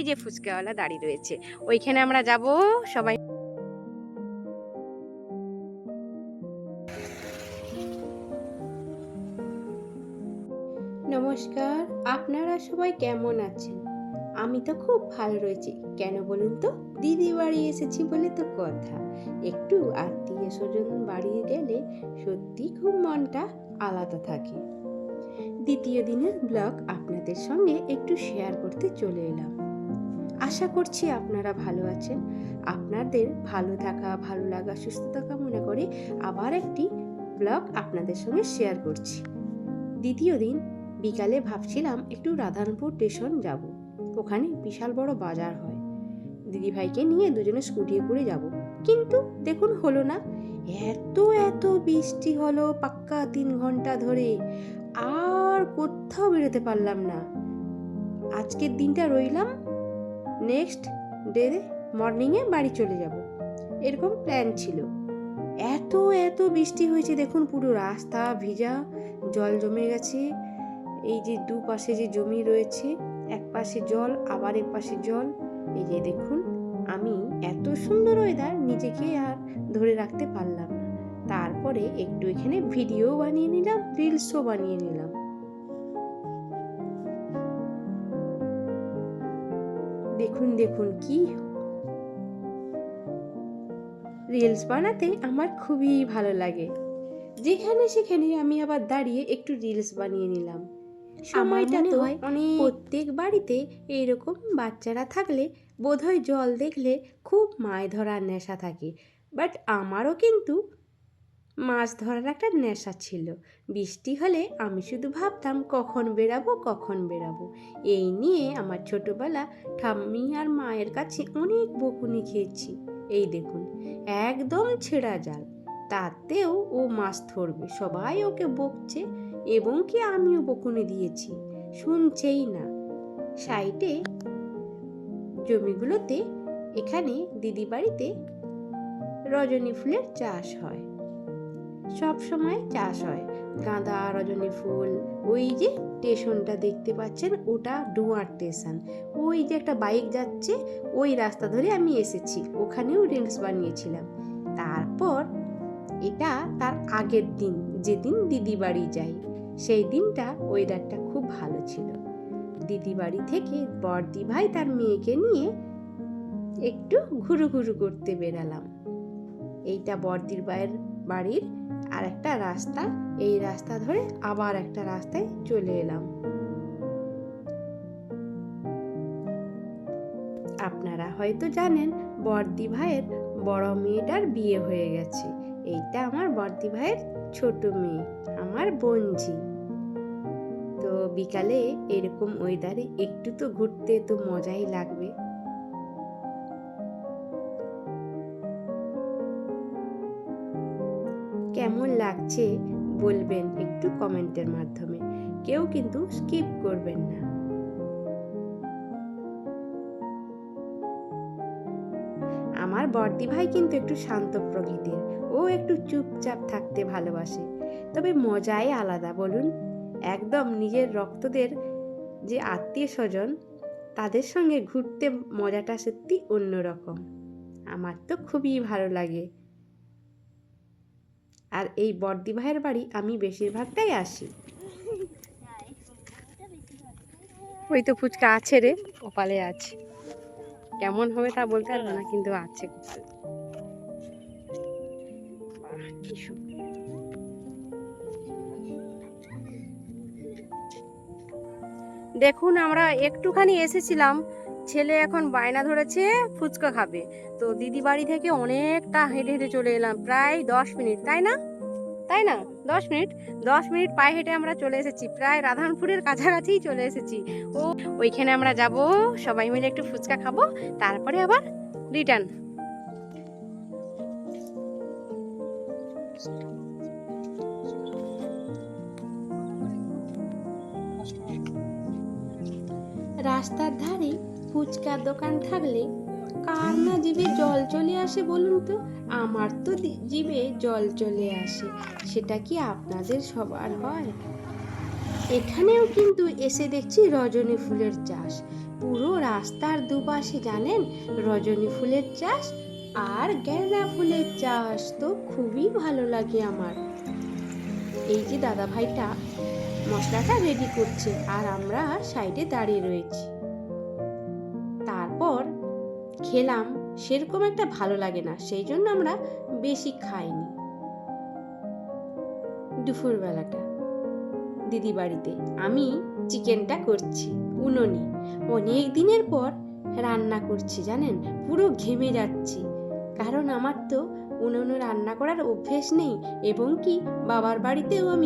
ওই যে ফুচকাওয়ালা দাঁড়িয়ে রয়েছে। ওইখানে আমরা যাব, সবাই নমস্কার, আপনারা সবাই কেমন আছেন? আমি তো খুব ভালো রয়েছি। কেন বলুন তো? দিদি বাড়ি এসেছি বলে তো কথা। একটু আত্মীয় স্বজন বাড়ি গেলে সত্যি খুব মনটা আলাদা থাকে। দ্বিতীয় দিনের ব্লগ আপনাদের সঙ্গে একটু শেয়ার করতে চলে এলাম। আশা করছি আপনারা ভালো আছেন। আপনাদের ভালো থাকা, ভালো লাগা, সুস্থতা কামনা করে আবার একটি ব্লগ আপনাদের সঙ্গে শেয়ার করছি। দ্বিতীয় দিন বিকালে ভাবছিলাম একটু রাধানপুর স্টেশন যাব। ওখানে বিশাল বড় বাজার হয়। দিদিভাইকে নিয়ে দুজনে স্কুটিয়ে করে যাব। কিন্তু দেখুন হলো না। এত এত বৃষ্টি হলো পাক্কা তিন ঘণ্টা ধরে। আর কোথাও বেরোতে পারলাম না। আজকের দিনটা রইলাম নেক্সট ডে মর্নিংয়ে বাড়ি চলে যাব। এরকম প্ল্যান ছিল। এত এত বৃষ্টি হয়েছে, দেখুন পুরো রাস্তা ভিজা, জল জমে গেছে। এই যে দুপাশে যে জমি রয়েছে, এক পাশে জল, আবার এক পাশে জল। এই যে দেখুন, আমি এত সুন্দর ওয়েদার নিজেকে আর ধরে রাখতে পারলাম না। তারপরে একটু এখানে ভিডিও বানিয়ে নিলাম রিলসও বানিয়ে নিলাম। দেখুন দেখুন কি রিলস বানাতে আমার খুবই ভালো লাগে। যেখানে সেখানে আমি আবার দাঁড়িয়ে একটু রিলস বানিয়ে নিলাম। সময়টা তো অনেক প্রত্যেক বাড়িতে এইরকম বাচ্চারা থাকলে বোধহয় জল দেখলে খুব মাছ ধরার নেশা থাকে। বাট আমারও কিন্তু মাছ ধরার একটা নেশা ছিল। বৃষ্টি হলে আমি শুধু ভাবতাম, কখন বেরাবো কখন বেরাবো এই নিয়ে আমার ছোটবেলা ঠাম্মি আর মায়ের কাছে অনেক বকুনি খেয়েছি। এই দেখুন, একদম ছেঁড়া জাল। তাতেও ও মাছ ধরবে, সবাই ওকে বকছে এবং কি আমিও বকুনি দিয়েছি। শুনছেই না। সাইটে জমিগুলোতে এখানে দিদি বাড়িতে রজনী ফুলের চাষ হয়। সব সময় চাষ হয়। গাঁদা, রজনী ফুল, ওই যে স্টেশনটা দেখতে পাচ্ছেন, ওটা ডুয়ার স্টেশন। ওই যে একটা বাইক যাচ্ছে, ওই রাস্তা ধরে আমি এসেছি, ওখানেও রিলস বানিয়েছিলাম। তারপর এটা তার আগের দিন, যেদিন দিদি বাড়ি যাই, সেই দিনটা ওয়েদারটা খুব ভালো ছিল। দিদি বাড়ি থেকে বর্দি ভাই তার মেয়েকে নিয়ে একটু ঘুরু ঘুরু করতে বেরালাম। এইটা বর্দির ভাইয়ের বাড়ির আর একটা রাস্তা, এই রাস্তা ধরে আবার একটা রাস্তায় চলে এলাম। আপনারা হয়তো জানেন, বর্দি ভাইয়ের বড় মেয়েটার বিয়ে হয়ে গেছে। এইটা আমার বর্দি ভাইয়ের ছোট মেয়ে, আমার বোনঝি। তো বিকালে এরকম ওয়েদারে একটু তো ঘুরতে তো মজাই লাগবে। কেমন লাগছে বলবেন একটু কমেন্টের মাধ্যমে। কেউ কিন্তু স্কিপ করবেন না। আমার বর্দি ভাই কিন্তু একটু শান্ত প্রকৃতির। ও একটু চুপচাপ থাকতে ভালোবাসে। তবে মজাই আলাদা, বলুন। একদম নিজের রক্তদের যে আত্মীয় স্বজন, তাদের সঙ্গে ঘুরতে মজাটা সত্যি অন্যরকম। আমার তো খুবই ভালো লাগে। আর এই বর্দি ভাইয়ের বাড়ি আমি বেশিরভাগটাই আসি। ওই তো ফুচকা আছে রে, কপালে আছে। কেমন হবে তা বলতে পারব না, কিন্তু আছে। দেখুন, আমরা একটুখানি এসেছিলাম। ছেলে এখন বায়না ধরেছে, ফুচকা খাবে। তো দিদি বাড়ি থেকে অনেকটা হেঁটে হেঁটে চলে এলাম, প্রায় দশ মিনিট, তাই না? তাই না? দশ মিনিট? দশ মিনিট পায়ে হেঁটে আমরা চলে এসেছি। প্রায় রাধানপুরের কাছাকাছিই চলে এসেছি। ও, ওইখানে আমরা যাব, সবাই মিলে একটু ফুচকা খাব, তারপরে আবার রিটার্ন রাস্তার ধারে ফুচকার দোকান থাকলে কার না জিভে জল চলে আসে বলুন তো? আমার তো জিভে জল চলে আসে। সেটা কি আপনাদের সবার হয়? এখানেও কিন্তু এসে দেখছি রজনী ফুলের চাষ। পুরো রাস্তার দুপাশে জানেন রজনী ফুলের চাষ আর গেঁদা ফুলের চাষ তো খুবই ভালো লাগে আমার। এই যে দাদা ভাইটা মশলাটা রেডি করছে আর আমরা সাইডে দাঁড়িয়ে রয়েছি। খেলাম, সেরকম একটা ভালো লাগে না, সেই জন্য আমরা বেশি খাইনি। দুপুরবেলাটা, দিদি বাড়িতে, আমি চিকেনটা করছি, উনুনে। অনেক দিনের পর রান্না করছি, জানেন? পুরো ঘেমে যাচ্ছি। কারণ আমার তো উনুনে রান্না করার অভ্যেস নেই, এবং কি, বাবার বাড়িতেও আমি